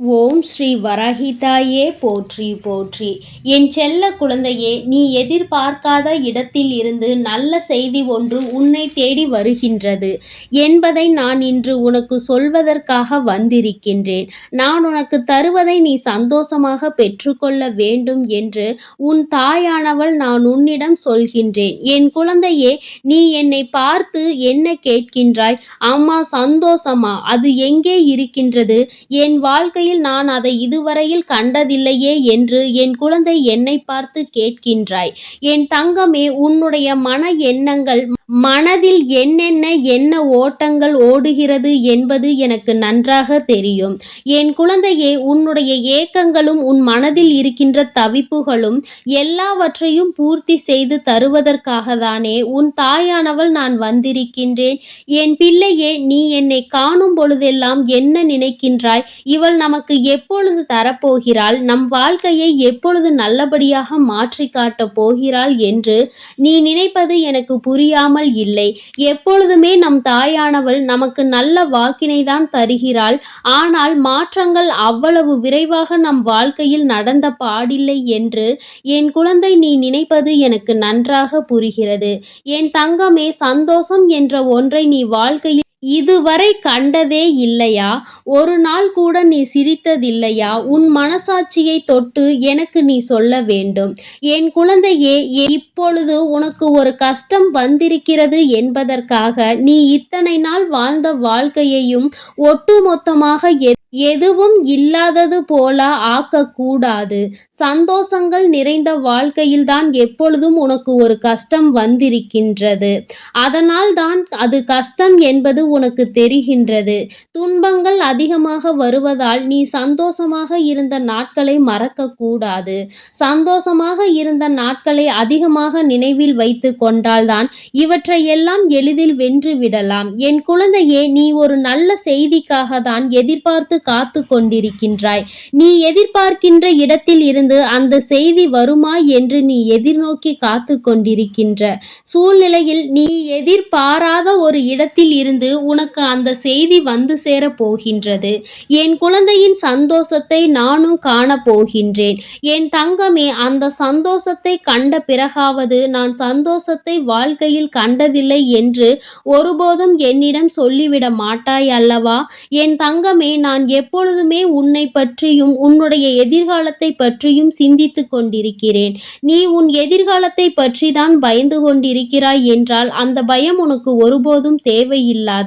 ஓம் ஸ்ரீ வரஹிதாயே போற்றி போற்றி. என் செல்ல குழந்தையே நீ எதிர்பார்க்காத இடத்தில் இருந்து நல்ல செய்தி ஒன்று உன்னை தேடி வருகின்றது. என்பதை நான் இன்று உனக்கு சொல்வதற்காக வந்திருக்கின்றேன். நான் உனக்கு தருவதை நீ சந்தோஷமாக பெற்றுக்கொள்ள வேண்டும் என்று உன் தாயானவள் நான் உன்னிடம் சொல்கின்றேன். என் குழந்தையே நீ என்னை பார்த்து என்ன கேட்கின்றாய்? அம்மா சந்தோஷமா? அது எங்கே இருக்கின்றது? என் வாழ்க்கையில் நான் அதை இதுவரையில் கண்டதில்லையே என்று என் குழந்தை என்னை பார்த்து கேட்கின்றாய். என் தங்கமே உன்னுடைய மன எண்ணங்கள் மனதில் என்னென்ன என்ன ஓட்டங்கள் ஓடுகிறது என்பது எனக்கு நன்றாக தெரியும். என் குழந்தையே உன்னுடைய ஏக்கங்களும் உன் மனதில் இருக்கின்ற தவிப்புகளும் எல்லாவற்றையும் பூர்த்தி செய்து தருவதற்காக தானே உன் தாயானவள் நான் வந்திருக்கின்றேன். என் பிள்ளையே நீ என்னை காணும் பொழுதெல்லாம் என்ன நினைக்கின்றாய்? இவள் நமக்கு எப்பொழுது தரப்போகிறாள்? நம் வாழ்க்கையை எப்பொழுது நல்லபடியாக மாற்றி காட்டப் போகிறாள் என்று நீ நினைப்பது எனக்கு புரியாமல் இல்லாமல் இல்லை. எப்பொழுதுமே நம் தாயானவள் நமக்கு நல்ல வாக்கினை தான் தருகிறாள். ஆனால் மாற்றங்கள் அவ்வளவு விரைவாக நம் வாழ்க்கையில் நடந்த பாடில்லை என்று என் குழந்தை நீ நினைப்பது எனக்கு நன்றாக புரிகிறது. என் தங்கமே சந்தோஷம் என்ற ஒன்றை நீ வாழ்க்கையில் இதுவரை கண்டதே இல்லையா? ஒரு நாள் கூட நீ சிரித்ததில்லையா? உன் மனசாட்சியை தொட்டு எனக்கு நீ சொல்ல வேண்டும். என் குழந்தையே இப்பொழுது உனக்கு ஒரு கஷ்டம் வந்திருக்கிறது என்பதற்காக நீ இத்தனை நாள் வாழ்ந்த வாழ்க்கையையும் ஒட்டுமொத்தமாக எதுவும் இல்லாதது போல ஆக்கக்கூடாது. சந்தோஷங்கள் நிறைந்த வாழ்க்கையில்தான் எப்பொழுதும் உனக்கு ஒரு கஷ்டம் வந்திருக்கின்றது. அதனால் தான் அது கஷ்டம் என்பது உனக்கு தெரிகின்றது. துன்பங்கள் அதிகமாக வருவதால் நீ சந்தோஷமாக இருந்த நாட்களை மறக்கக்கூடாது சந்தோஷமாக இருந்த நாட்களை அதிகமாக நினைவில் வைத்து கொண்டால்தான் இவற்றையெல்லாம் எளிதில் வென்று விடலாம். என் குழந்தையே நீ ஒரு நல்ல செய்திக்காக தான் எதிர்பார்த்து காத்து கொண்டிருக்கின்றாய். நீ எதிர்பார்க்கின்ற இடத்தில் இருந்து அந்த செய்தி வருமா என்று நீ எதிர்நோக்கி காத்து கொண்டிருக்கின்ற சூழ்நிலையில் நீ எதிர்பாராத ஒரு இடத்தில் இருந்து உனக்கு அந்த செய்தி வந்து சேர போகின்றது. என் குழந்தையின் சந்தோஷத்தை நானும் காண போகின்றேன். என் தங்கமே அந்த சந்தோஷத்தை கண்ட பிறகாவது நான் சந்தோஷத்தை வாழ்க்கையில் கண்டதில்லை என்று ஒருபோதும் என்னிடம் சொல்லிவிட மாட்டாய் அல்லவா? என் தங்கமே நான் எப்பொழுதுமே உன்னை பற்றியும் உன்னுடைய எதிர்காலத்தை பற்றியும் சிந்தித்து கொண்டிருக்கிறேன். நீ உன் எதிர்காலத்தை பற்றி தான் பயந்து கொண்டிருக்கிறாய் என்றால் அந்த பயம் உனக்கு ஒருபோதும்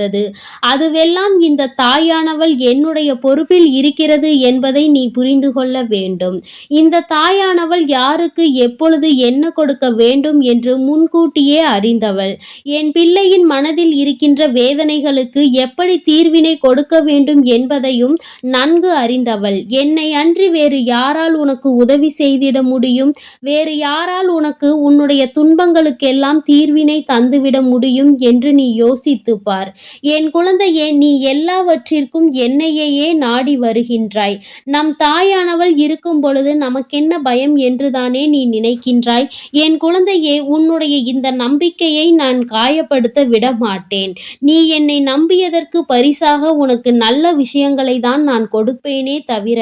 முடியாதது அதுவெல்லாம் இந்த தாயானவள் என்னுடைய பொறுப்பில் இருக்கிறது என்பதை நீ புரிந்து கொள்ள வேண்டும். இந்த தாயானவள் யாருக்கு எப்பொழுது என்ன கொடுக்க வேண்டும் என்று முன்கூட்டியே அறிந்தவள். என் பிள்ளையின் மனதில் இருக்கின்ற வேதனைகளுக்கு எப்படி தீர்வினை கொடுக்க வேண்டும் என்பதையும் நன்கு அறிந்தவள். என்னை அன்றி வேறு யாரால் உனக்கு உதவி செய்திட முடியும்? வேறு யாரால் உனக்கு உன்னுடைய துன்பங்களுக்கெல்லாம் தீர்வினை தந்துவிட முடியும் என்று நீ யோசித்து பார். என் குழந்தையே நீ எல்லாவற்றிற்கும் என்னையே நாடி வருகின்றாய். நம் தாயானவள் இருக்கும் பொழுது நமக்கென்ன பயம் என்றுதானே நீ நினைக்கின்றாய். என் குழந்தையே உன்னுடைய இந்த நம்பிக்கையை நான் காயப்படுத்த விட மாட்டேன் நீ என்னை நம்பியதற்கு பரிசாக உனக்கு நல்ல விஷயங்களை தான் நான் கொடுப்பேனே தவிர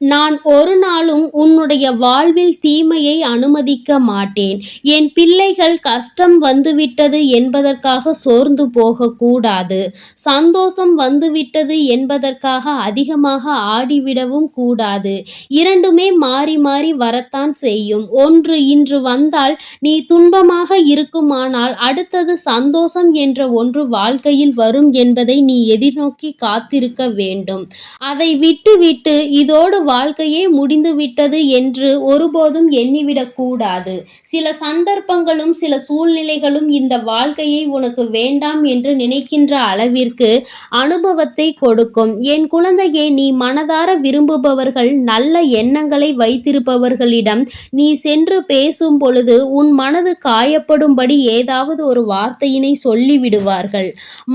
நான் ஒரு நாளும் உன்னுடைய வாழ்வில் தீமையை அனுமதிக்க மாட்டேன். என் பிள்ளைகள் கஷ்டம் வந்துவிட்டது என்பதற்காக சோர்ந்து போகக்கூடாது. சந்தோஷம் வந்துவிட்டது என்பதற்காக அதிகமாக ஆடிவிடவும் கூடாது. இரண்டுமே மாறி மாறி வரத்தான் செய்யும். ஒன்று இன்று வந்தால் நீ துன்பமாக இருக்குமானால் அடுத்தது சந்தோஷம் என்ற ஒன்று வாழ்க்கையில் வரும் என்பதை நீ எதிர்நோக்கி காத்திருக்க வேண்டும். அதை விட்டுவிட்டு இதோடு வாழ்க்கையே முடிந்துவிட்டது என்று ஒருபோதும் எண்ணிவிடக்கூடாது சில சந்தர்ப்பங்களும் சில சூழ்நிலைகளும் இந்த வாழ்க்கையை உனக்கு வேண்டாம் என்று நினைக்கின்ற அளவிற்கு அனுபவத்தை கொடுக்கும். என் குழந்தையே நீ மனதார விரும்புபவர்கள் நல்ல எண்ணங்களை வைத்திருப்பவர்களிடம் நீ சென்று பேசும் பொழுது உன் மனது காயப்படும்படி ஏதாவது ஒரு வார்த்தையினை சொல்லிவிடுவார்கள்.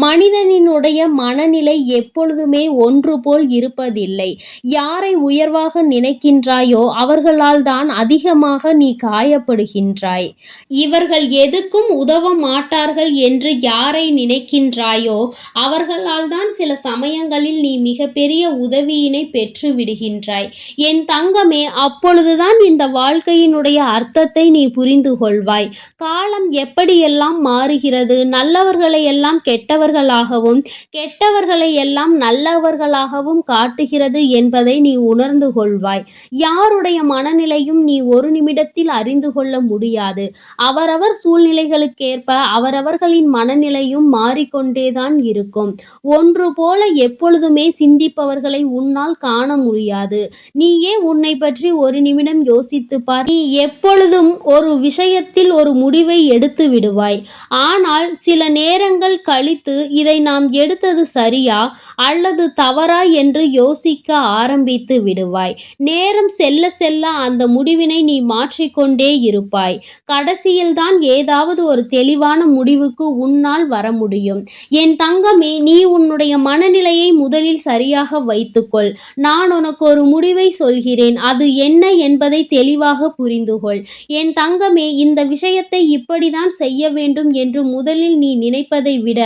மனிதனினுடைய மனநிலை எப்பொழுதுமே ஒன்று போல் இருப்பதில்லை. யாரை உயர் உயர்வாக நினைக்கின்றாயோ அவர்களால் தான் அதிகமாக நீ காயப்படுகின்றாய். இவர்கள் எதுக்கும் உதவ மாட்டார்கள் என்று யாரை நினைக்கின்றாயோ அவர்களால் தான் சில சமயங்களில் நீ மிகப்பெரிய உதவியினை பெற்று விடுகின்றாய் என் தங்கமே அப்பொழுதுதான் இந்த வாழ்க்கையினுடைய அர்த்தத்தை நீ புரிந்து கொள்வாய் காலம் எப்படியெல்லாம் மாறுகிறது நல்லவர்களை எல்லாம் கெட்டவர்களாகவும் கெட்டவர்களை எல்லாம் நல்லவர்களாகவும் காட்டுகிறது என்பதை நீ உணர்ந்து கொள்வாய் யாருடைய மனநிலையும் நீ ஒரு நிமிடத்தில் அறிந்து கொள்ள முடியாது. அவரவர் சூழ்நிலைகளுக்கேற்ப அவரவர்களின் மனநிலையும் மாறிக்கொண்டேதான் இருக்கும். ஒன்று போல எப்பொழுதுமே சிந்திப்பவர்களை உன்னால் காண முடியாது. நீயே உன்னை பற்றி ஒரு நிமிடம் யோசித்து பார். நீ எப்பொழுதும் ஒரு விஷயத்தில் ஒரு முடிவை எடுத்து விடுவாய். ஆனால் சில நேரங்கள் கழித்து இதை நாம் எடுத்தது சரியா அல்லது தவறா என்று யோசிக்க ஆரம்பித்து விடுவாய் நேரம் செல்ல செல்ல அந்த முடிவினை நீ மாற்றிக்கொண்டே இருப்பாய். கடைசியில்தான் ஏதாவது ஒரு தெளிவான முடிவுக்கு உன்னால் வர முடியும். என் தங்கமே நீ உன்னுடைய மனநிலையை முதலில் சரியாக வைத்துக்கொள். நான் உனக்கு ஒரு முடிவை சொல்கிறேன். அது என்ன என்பதை தெளிவாக புரிந்துகொள். என் தங்கமே இந்த விஷயத்தை இப்படிதான் செய்ய வேண்டும் என்று முதலில் நீ நினைப்பதை விட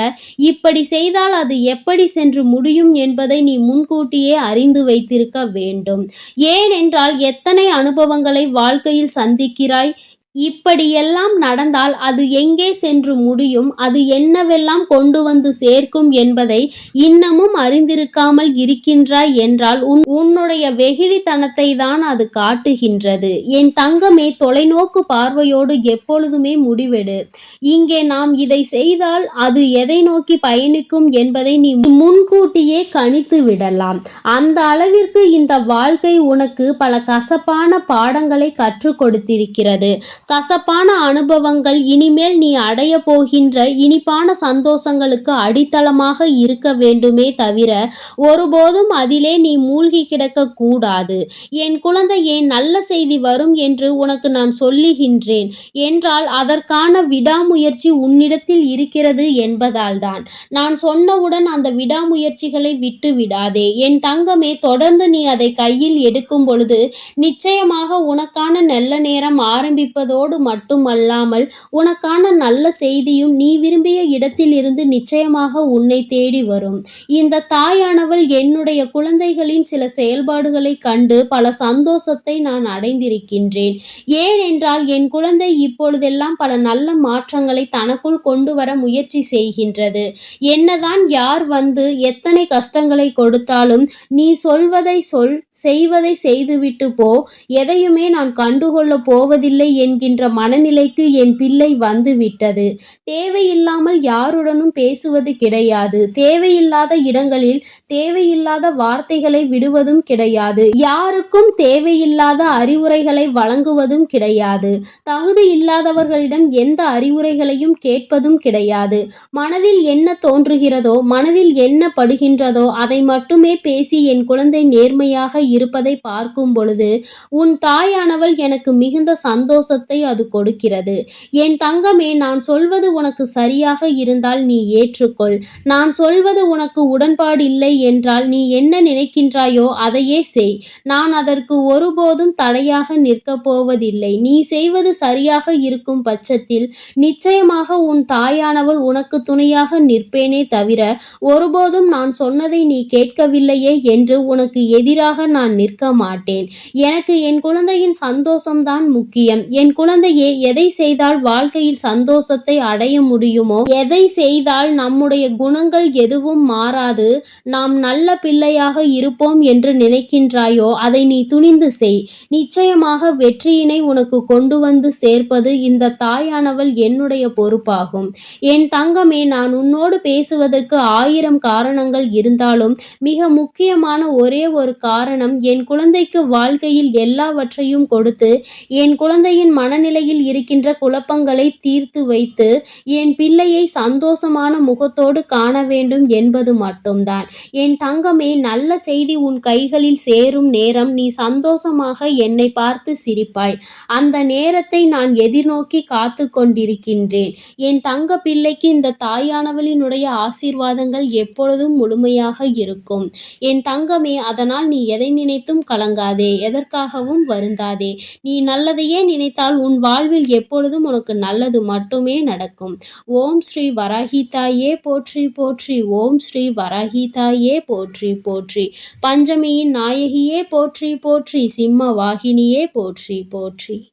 இப்படி செய்தால் அது எப்படி சென்று முடியும் என்பதை நீ முன்கூட்டியே அறிந்து வைத்திருக்க வேண்டும். வேண்டும். ஏனென்றால் எத்தனை அனுபவங்களை வாழ்க்கையில் சந்திக்கிறாய்? இப்படியெல்லாம் நடந்தால் அது எங்கே சென்று முடியும்? அது என்னவெல்லாம் கொண்டு வந்து சேர்க்கும் என்பதை இன்னமும் அறிந்திருக்காமல் இருக்கின்றாய் என்றால் உன் உன்னுடைய வெகுளித்தனத்தை தான் அது காட்டுகின்றது. என் தங்கமே தொலைநோக்கு பார்வையோடு எப்பொழுதுமே முடிவெடு. இங்கே நாம் இதை செய்தால் அது எதை நோக்கி பயணிக்கும் என்பதை நீ முன்கூட்டியே கணித்து விடலாம். அந்த அளவிற்கு இந்த வாழ்க்கை உனக்கு பல கசப்பான பாடங்களை கற்றுக் கொடுத்திருக்கிறது. கசப்பான அனுபவங்கள் இனிமேல் நீ அடைய போகின்ற இனிப்பான சந்தோஷங்களுக்கு அடித்தளமாக இருக்க வேண்டுமே தவிர ஒருபோதும் அதிலே நீ மூழ்கி கிடக்க கூடாது. என் குழந்தையே நல்ல செய்தி வரும் என்று உனக்கு நான் சொல்லுகின்றேன். என்றால் அதற்கான விடாமுயற்சி உன்னிடத்தில் இருக்கிறது என்பதால்தான். நான் சொன்னவுடன் அந்த விடாமுயற்சிகளை விட்டு விடாதே. என் தங்கமே தொடர்ந்து நீ அதை கையில் எடுக்கும் பொழுது நிச்சயமாக உனக்கான நல்ல நேரம் ஆரம்பிப்பதோ அதோடு மட்டுமல்லாமல் உனக்கான நல்ல செய்தியும் நீ விரும்பிய இடத்திலிருந்து நிச்சயமாக உன்னை தேடி வரும். இந்த தாயானவள் என்னுடைய குழந்தைகளின் சில செயல்பாடுகளை கண்டு பல சந்தோஷத்தை நான் அடைந்திருக்கின்றேன். ஏனென்றால் என் குழந்தை இப்பொழுதெல்லாம் பல நல்ல மாற்றங்களை தனக்குள் கொண்டு வர முயற்சி செய்கின்றது. என்னதான் யார் வந்து எத்தனை கஷ்டங்களை கொடுத்தாலும் நீ சொல்வதை சொல் செய்வதை செய்துவிட்டு போ. எதையுமே நான் கண்டுகொள்ளப் போவதில்லை என்கின்ற மனநிலைக்கு என் பிள்ளை வந்துவிட்டது. தேவையில்லாமல் யாருடனும் பேசுவது கிடையாது. தேவையில்லாத இடங்களில் தேவையில்லாத வார்த்தைகளை விடுவதும் கிடையாது. யாருக்கும் தேவையில்லாத அறிவுரைகளை வழங்குவதும் கிடையாது. தகுதி இல்லாதவர்களிடம் எந்த அறிவுரைகளையும் கேட்பதும் கிடையாது. மனதில் என்ன தோன்றுகிறதோ மனதில் என்ன படுகின்றதோ அதை மட்டுமே பேசி என் குழந்தை நேர்மையாக இருப்பதை பார்க்கும் பொழுது உன் தாயானவள் எனக்கு மிகுந்த சந்தோஷத்தை அது கொடுக்கிறது. என் தங்கமே நான் சொல்வது உனக்கு சரியாக இருந்தால் நீ ஏற்றுக்கொள். நான் சொல்வது உனக்கு உடன்பாடு இல்லை என்றால் நீ என்ன நினைக்கின்றாயோ அதையே செய். நான் அதற்கு ஒருபோதும் தடையாக நிற்கப் போவதில்லை. நீ செய்வது சரியாக இருக்கும் பட்சத்தில் நிச்சயமாக உன் தாயானவள் உனக்கு துணையாக நிற்பேனே தவிர ஒருபோதும் நான் சொன்னதை நீ கேட்கவில்லையே என்று உனக்கு எதிராக நான் நிற்க மாட்டேன். எனக்கு என் குழந்தையின் சந்தோஷம்தான் முக்கியம். என் குழந்தையே எதை செய்தால் வாழ்க்கையில் சந்தோஷத்தை அடைய முடியுமோ எதை செய்தால் நம்முடைய குணங்கள் எதுவும் மாறாது நாம் நல்ல பிள்ளையாக இருப்போம் என்று நினைக்கின்றாயோ அதை நீ துணிந்து செய். நிச்சயமாக வெற்றியினை உனக்கு கொண்டு வந்து சேர்ப்பது இந்த தாயானவள் என்னுடைய பொறுப்பாகும். என் தங்கமே நான் உன்னோடு பேசுவதற்கு ஆயிரம் காரணங்கள் இருந்தாலும் மிக முக்கியமான ஒரே ஒரு காரணம் என் குழந்தைக்கு வாழ்க்கையில் எல்லாவற்றையும் கொடுத்து என் குழந்தையின் மனநிலையில் இருக்கின்ற குழப்பங்களை தீர்த்து வைத்து என் பிள்ளையை சந்தோஷமான முகத்தோடு காண வேண்டும் என்பது மட்டும்தான். என் தங்கமே நல்ல செய்தி உன் கைகளில் சேரும் நேரம் நீ சந்தோஷமாக என்னை பார்த்து சிரிப்பாய். அந்த நேரத்தை நான் எதிர்நோக்கி காத்து கொண்டிருக்கின்றேன். என் தங்க பிள்ளைக்கு இந்த தாயானவளினுடைய ஆசீர்வாதங்கள் எப்பொழுதும் முழுமையாக இருக்கும். என் தங்கமே அதனால் நீ எதை நினைத்தும் கலங்காதே எதற்காகவும் வருந்தாதே. நீ நல்லதையே நினைத்தால் உன் வாழ்வில் எப்பொழுதும் உனக்கு நல்லது மட்டுமே நடக்கும். ஓம் ஸ்ரீ வராகிதாயே போற்றி போற்றி. ஓம் ஸ்ரீ வராகிதாயே போற்றி போற்றி. பஞ்சமியின் நாயகியே போற்றி போற்றி. சிம்ம வாகினியே போற்றி போற்றி.